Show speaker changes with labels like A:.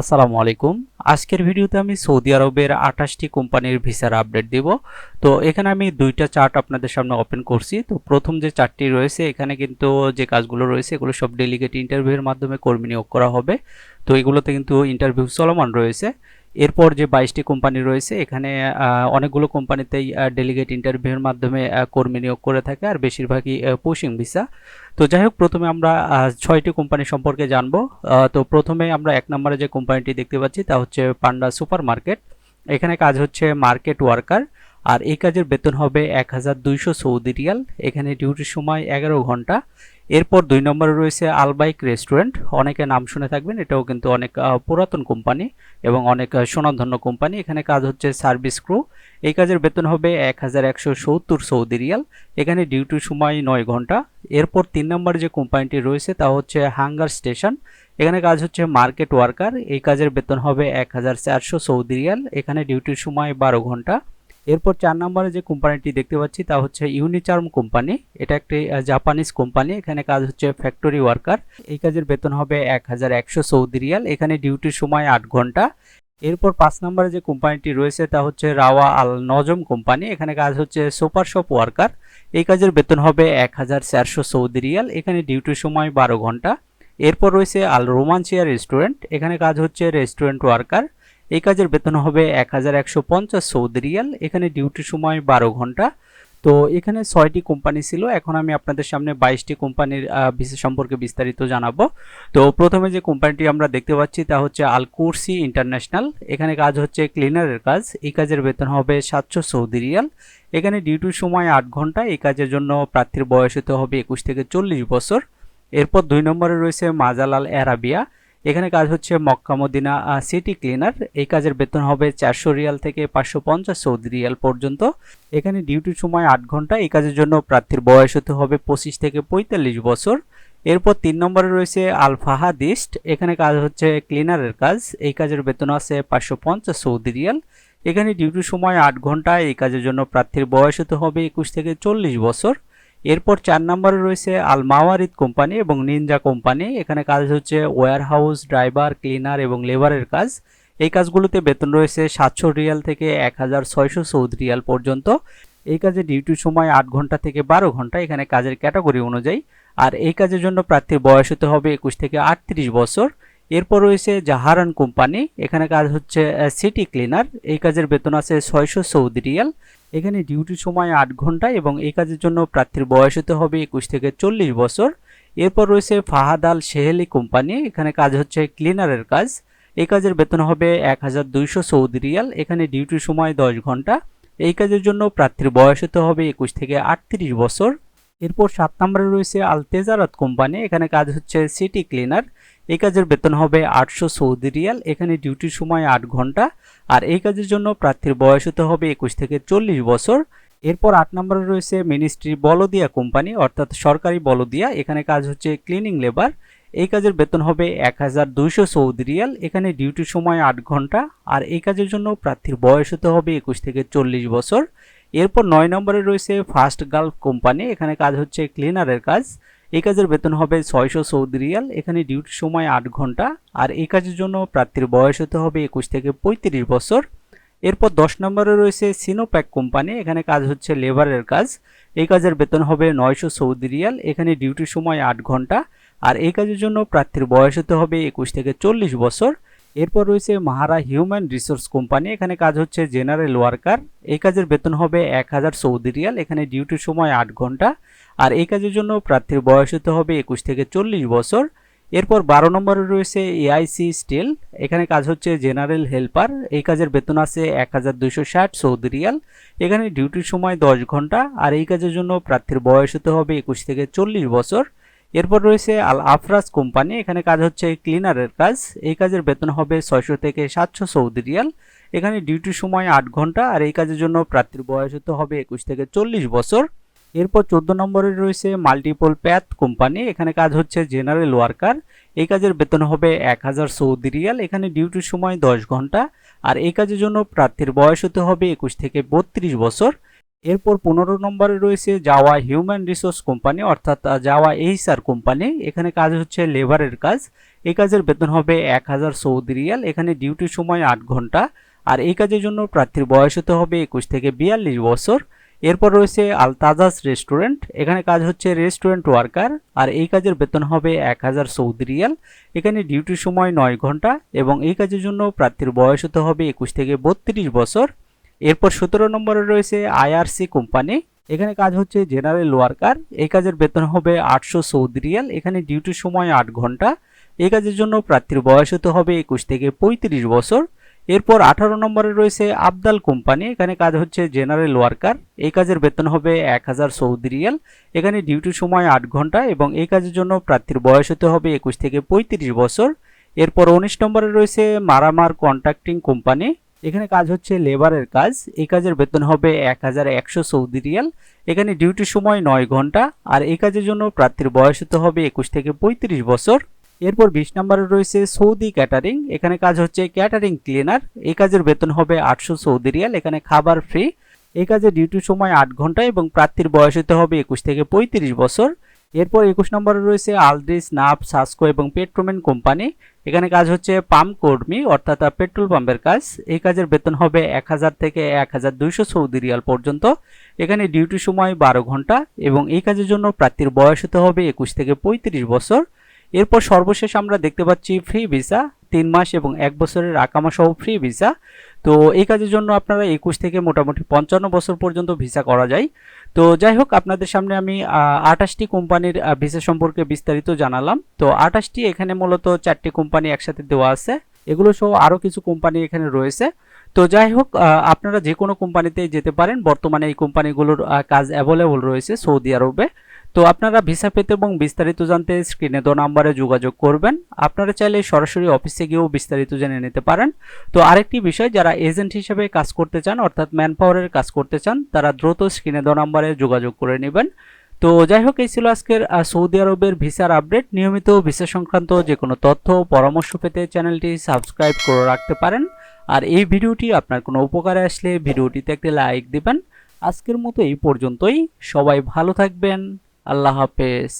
A: আসসালামু আলাইকুম। আজকের ভিডিওতে আমি সৌদি আরবের আঠাশটি কোম্পানির ভিসার আপডেট দিব। তো এখানে আমি দুইটা চার্ট আপনাদের সামনে ওপেন করছি। তো প্রথম যে চার্টটি রয়েছে, এখানে কিন্তু যে কাজগুলো রয়েছে, এগুলো সব ডেলিগেট ইন্টারভিউয়ের মাধ্যমে কর্মী নিয়োগ করা হবে। তো এগুলোতে কিন্তু ইন্টারভিউ চলমান রয়েছে। এরপর যে বাইশটি কোম্পানি রয়েছে, এখানে অনেকগুলো কোম্পানিতেই ডেলিগেট ইন্টারভিউয়ের মাধ্যমে কর্মী নিয়োগ করে থাকে আর বেশিরভাগই পোশিং ভিসা তো যাই হোক, প্রথমে আমরা ছয়টি কোম্পানি সম্পর্কে জানব। তো প্রথমে আমরা এক নম্বরে যে কোম্পানিটি দেখতে পাচ্ছি, তা হচ্ছে পান্ডা সুপার মার্কেট এখানে কাজ হচ্ছে মার্কেট ওয়ার্কার, আর এই কাজের বেতন হবে এক হাজার দুইশো সৌদি রিয়াল। এখানে ডিউটির সময় এগারো ঘণ্টা। এরপর দুই নম্বরে রয়েছে আলবাইক রেস্টুরেন্ট। অনেকে নাম শুনে থাকবেন এটাও কিন্তু অনেক পুরাতন কোম্পানি এবং অনেক আহ, সুনামধন্য কোম্পানি। এখানে কাজ হচ্ছে সার্ভিস ক্রু। এই কাজের বেতন হবে এক হাজার একশো সত্তর সৌদি রিয়াল। এখানে ডিউটির সময় নয় ঘণ্টা। এরপর তিন নম্বর যে কোম্পানিটি রয়েছে তা হচ্ছে হাঙ্গার স্টেশন। এখানে কাজ হচ্ছে মার্কেট ওয়ার্কার। এই কাজের বেতন হবে এক হাজার চারশো সৌদি রিয়াল। এখানে ডিউটির সময় বারো ঘণ্টা। এরপর চার নম্বরে যে কোম্পানিটি দেখতে পাচ্ছি তা হচ্ছে ইউনিচার্ম কোম্পানি। এটা একটি জাপানিজ কোম্পানি। এখানে কাজ হচ্ছে ফ্যাক্টরি ওয়ার্কার এই কাজের বেতন হবে এক হাজার একশো সৌদি রিয়াল। এখানে ডিউটির সময় আট ঘণ্টা। এরপর পাঁচ নম্বরে যে কোম্পানিটি রয়েছে তা হচ্ছে রাওয়া আল নজম কোম্পানি। এখানে কাজ হচ্ছে সুপার শপ ওয়ার্কার। এই কাজের বেতন হবে এক হাজার চারশো সৌদি রিয়াল। এখানে ডিউটির সময় বারো ঘণ্টা। এরপর রয়েছে আল রোমাঞ্চিয়া রেস্টুরেন্ট। এখানে কাজ হচ্ছে রেস্টুরেন্ট ওয়ার্কার। এই কাজের বেতন হবে এক হাজার একশো পঞ্চাশ সৌদি রিয়াল, এখানে ডিউটির সময় বারো ঘণ্টা। তো এখানে ছয়টি কোম্পানি ছিল, এখন আমি আপনাদের সামনে বাইশটি কোম্পানির বিশেষ সম্পর্কে বিস্তারিত জানাব। তো প্রথমে যে কোম্পানিটি আমরা দেখতে পাচ্ছি, তা হচ্ছে আল কুরসি ইন্টারন্যাশনাল, এখানে কাজ হচ্ছে ক্লিনারের কাজ, এই কাজের বেতন হবে সাতশো সৌদি রিয়াল। এখানে ডিউটির সময় আট ঘণ্টা, এই কাজের জন্য প্রার্থীর বয়স হতে হবে একুশ থেকে চল্লিশ বছর। এরপর দুই নম্বরে রয়েছে মাজালাল অ্যারাবিয়া এখানে কাজ হচ্ছে মক্কা মদিনা সিটি ক্লিনার এই কাজের বেতন হবে চারশো রিয়াল থেকে পাঁচশো পঞ্চাশ সৌদি রিয়াল পর্যন্ত। এখানে ডিউটির সময় আট ঘণ্টা। এই কাজের জন্য প্রার্থীর বয়স হতে হবে পঁচিশ থেকে পঁয়তাল্লিশ বছর। এরপর তিন নম্বরে রয়েছে আলফাহাদিস্ট এখানে কাজ হচ্ছে ক্লিনারের কাজ। এই কাজের বেতন আছে পাঁচশো পঞ্চাশ সৌদি রিয়াল। এখানে ডিউটির সময় আট ঘণ্টা। এই কাজের জন্য প্রার্থীর বয়স হতে হবে একুশ থেকে চল্লিশ বছর। এরপর চার নম্বরে রয়েছে আল মাওয়ারিদ কোম্পানি এবং নিনজা কোম্পানি। এখানে কাজ হচ্ছে ওয়্যার হাউস ড্রাইভার ক্লিনার এবং লেবারের কাজ। এই কাজগুলোতে বেতন রয়েছে সাতশো রিয়াল থেকে এক হাজার ছয়শো সৌদি রিয়াল পর্যন্ত। এই কাজে ডিউটির সময় আট ঘণ্টা থেকে বারো ঘণ্টা, এখানে কাজের ক্যাটাগরি অনুযায়ী। আর এই কাজের জন্য প্রার্থীর বয়স হতে হবে একুশ থেকে আটত্রিশ বছর। এরপর রয়েছে জাহারান কোম্পানি, এখানে কাজ হচ্ছে সিটি ক্লিনার, এই কাজের বেতন আছে ছয়শো সৌদি রিয়াল। এখানে ডিউটির সময় আট ঘণ্টা এবং এই কাজের জন্য প্রার্থীর বয়স হতে হবে একুশ থেকে চল্লিশ বছর। এরপর রয়েছে ফাহাদ আল শেহেলি কোম্পানি, এখানে কাজ হচ্ছে ক্লিনারের কাজ। এই কাজের বেতন হবে এক হাজার দুইশো সৌদি রিয়াল, এখানে ডিউটির সময় দশ ঘণ্টা। এই কাজের জন্য প্রার্থীর বয়স হতে হবে একুশ থেকে আটত্রিশ বছর। এরপর সাত নম্বরে রয়েছে আল তেজারাত কোম্পানি, এখানে কাজ হচ্ছে সিটি ক্লিনার। এই কাজের বেতন হবে আটশো সৌদি রিয়াল, এখানে ডিউটির সময় আট ঘণ্টা, আর এই কাজের জন্য প্রার্থীর বয়স হতে হবে একুশ থেকে চল্লিশ বছর। এরপর আট নম্বরে রয়েছে মিনিস্ট্রি বলদিয়া কোম্পানি, অর্থাৎ সরকারি বলদিয়া, এখানে কাজ হচ্ছে ক্লিনিং লেবার। এই কাজের বেতন হবে এক হাজার দুইশো সৌদি রিয়াল, এখানে ডিউটির সময় আট ঘণ্টা, আর এই কাজের জন্য প্রার্থীর বয়স হতে হবে একুশ থেকে চল্লিশ বছর। এরপর নয় নম্বরে রয়েছে ফার্স্ট গালফ কোম্পানি, এখানে কাজ হচ্ছে ক্লিনারের কাজ। এই কাজের বেতন হবে ছয়শো সৌদি রিয়াল, এখানে ডিউটির সময় আট ঘণ্টা, আর এই কাজের জন্য প্রার্থীর বয়স হতে হবে একুশ থেকে পঁয়ত্রিশ বছর। এরপর দশ নম্বরে রয়েছে সিনোপ্যাক কোম্পানি, এখানে কাজ হচ্ছে লেবারের কাজ। এই কাজের বেতন হবে নয়শো সৌদি রিয়াল, এখানে ডিউটির সময় আট ঘণ্টা, আর এই কাজের জন্য প্রার্থীর বয়স হতে হবে একুশ থেকে চল্লিশ বছর। এরপর রয়েছে মাহারা হিউম্যান রিসোর্স কোম্পানি, এখানে কাজ হচ্ছে জেনারেল ওয়ার্কার, এই কাজের বেতন হবে এক হাজার সৌদি রিয়াল, এখানে ডিউটির সময় আট ঘণ্টা আর এই কাজের জন্য প্রার্থীর বয়স হতে হবে একুশ থেকে চল্লিশ বছর। এরপর বারো নম্বরে রয়েছে এআইসি স্টিল। এখানে কাজ হচ্ছে জেনারেল হেল্পার। এই কাজের বেতন আছে এক হাজার দুইশো ষাট সৌদি রিয়াল। এখানে ডিউটির সময় দশ ঘণ্টা। আর এই কাজের জন্য প্রার্থীর বয়স হতে হবে একুশ থেকে চল্লিশ বছর। এরপর রয়েছে আল আফরাজ কোম্পানি। এখানে কাজ হচ্ছে ক্লিনারের কাজ। এই কাজের বেতন হবে ছয়শো থেকে সাতশো সৌদি রিয়াল। এখানে ডিউটির সময় আট ঘণ্টা। আর এই কাজের জন্য প্রার্থীর বয়স হতে হবে একুশ থেকে চল্লিশ বছর। এরপর চোদ্দ নম্বরে রয়েছে মাল্টিপল প্যাথ কোম্পানি এখানে কাজ হচ্ছে জেনারেল ওয়ার্কার এই কাজের বেতন হবে এক হাজার সৌদি রিয়াল, এখানে ডিউটির সময় দশ ঘণ্টা, আর এই কাজের জন্য প্রার্থীর বয়স হতে হবে একুশ থেকে বত্রিশ বছর। এরপর পনেরো নম্বরে রয়েছে যাওয়া হিউম্যান রিসোর্স কোম্পানি অর্থাৎ যাওয়া এইচআর কোম্পানি এখানে কাজ হচ্ছে লেবারের কাজ, এই কাজের বেতন হবে এক হাজার সৌদি রিয়াল, এখানে ডিউটির সময় আট ঘণ্টা, আর এই কাজের জন্য প্রার্থীর বয়স হতে হবে একুশ থেকে বিয়াল্লিশ বছর। এরপর রয়েছে আলতাজাস রেস্টুরেন্ট। এখানে কাজ হচ্ছে রেস্টুরেন্ট ওয়ার্কার, আর এই কাজের বেতন হবে এক হাজার সৌদি রিয়াল। এখানে ডিউটির সময় নয় ঘণ্টা এবং এই কাজের জন্য প্রার্থীর বয়স হতে হবে একুশ থেকে বত্রিশ বছর। এরপর সতেরো নম্বরে রয়েছে আইআরসি কোম্পানি। এখানে কাজ হচ্ছে জেনারেল ওয়ার্কার। এই কাজের বেতন হবে আটশো সৌদি রিয়াল। এখানে ডিউটির সময় আট ঘণ্টা। এই কাজের জন্য প্রার্থীর বয়স হতে হবে একুশ থেকে পঁয়ত্রিশ বছর। এরপর আঠারো নম্বরে রয়েছে আবদাল কোম্পানি, এখানে কাজ হচ্ছে জেনারেল ওয়ার্কার এই কাজের বেতন হবে এক হাজার সৌদি রিয়াল। এখানে ডিউটির সময় আট ঘণ্টা এবং এই কাজের জন্য প্রার্থীর বয়স হতে হবে একুশ থেকে পঁয়ত্রিশ বছর। এরপর উনিশ নম্বরে রয়েছে মারামার কন্ট্রাক্টিং কোম্পানি। এখানে কাজ হচ্ছে লেবারের কাজ। এই কাজের বেতন হবে এক হাজার একশো সৌদি রিয়াল। এখানে ডিউটির সময় নয় ঘণ্টা। আর এই কাজের জন্য প্রার্থীর বয়স হতে হবে একুশ থেকে পঁয়ত্রিশ বছর। এরপর বিশ নম্বরে রয়েছে সৌদি ক্যাটারিং। এখানে কাজ হচ্ছে ক্যাটারিং ক্লিনার। এই কাজের বেতন হবে আটশো সৌদি রিয়াল। এখানে খাবার ফ্রি। এই কাজে ডিউটির সময় আট ঘণ্টা এবং প্রার্থীর বয়স হতে হবে একুশ থেকে পঁয়ত্রিশ বছর। এরপর একুশ নম্বরে রয়েছে আলড্রিস নাপ সাসকো এবং পেট্রোমেন কোম্পানি। এখানে কাজ হচ্ছে পাম্প কর্মী, অর্থাৎ পেট্রোল পাম্পের কাজ। এই কাজের বেতন হবে এক হাজার থেকে এক হাজার দুইশো সৌদি রিয়াল পর্যন্ত। এখানে ডিউটি সময় বারো ঘণ্টা এবং এই কাজের জন্য প্রার্থীর বয়স হতে হবে একুশ থেকে পঁয়ত্রিশ বছর। এরপর সর্বশেষ আমরা দেখতে পাচ্ছি ফ্রি ভিসা তিন মাস এবং এক বছরের আকামা সহ ফ্রি ভিসা তো এই কাজের জন্য আপনারা একুশ থেকে মোটামুটি পঞ্চান্ন বছর পর্যন্ত ভিসা করা যায়। তো যাই হোক, আপনাদের সামনে আমি আঠাশটি কোম্পানির ভিসা সম্পর্কে বিস্তারিত জানালাম। তো আঠাশটি এখানে মূলত চারটি কোম্পানি একসাথে দেওয়া আছে। এগুলো সহ আরও কিছু কোম্পানি এখানে রয়েছে। তো যাই হোক আপনারা যে কোনো কোম্পানিতে যেতে পারেন। বর্তমানে এই কোম্পানিগুলোর কাজ অ্যাভেলেবল রয়েছে সৌদি আরবে। তো আপনারা ভিসা পেতে এবং বিস্তারিত জানতে স্ক্রিনে দো নাম্বারে যোগাযোগ করবেন। আপনারা চাইলে সরাসরি অফিসে গিয়েও বিস্তারিত জেনে নিতে পারেন। তো আরেকটি বিষয়, যারা এজেন্ট হিসেবে কাজ করতে চান, অর্থাৎ ম্যান পাওয়ারের কাজ করতে চান, তারা দ্রুত স্ক্রিনে দো নাম্বারে যোগাযোগ করে নেবেন। তো যাই হোক, এই ছিল আজকের সৌদি আরবের ভিসার আপডেট। নিয়মিত ভিসা সংক্রান্ত যে কোনো তথ্য পরামর্শ পেতে চ্যানেলটি সাবস্ক্রাইব করে রাখতে পারেন। আর এই ভিডিওটি আপনার কোনো উপকারে আসলে ভিডিওটিতে একটি লাইক দিবেন। আজকের মতো এই পর্যন্তই। সবাই ভালো থাকবেন। আল্লাহ হাফেজ।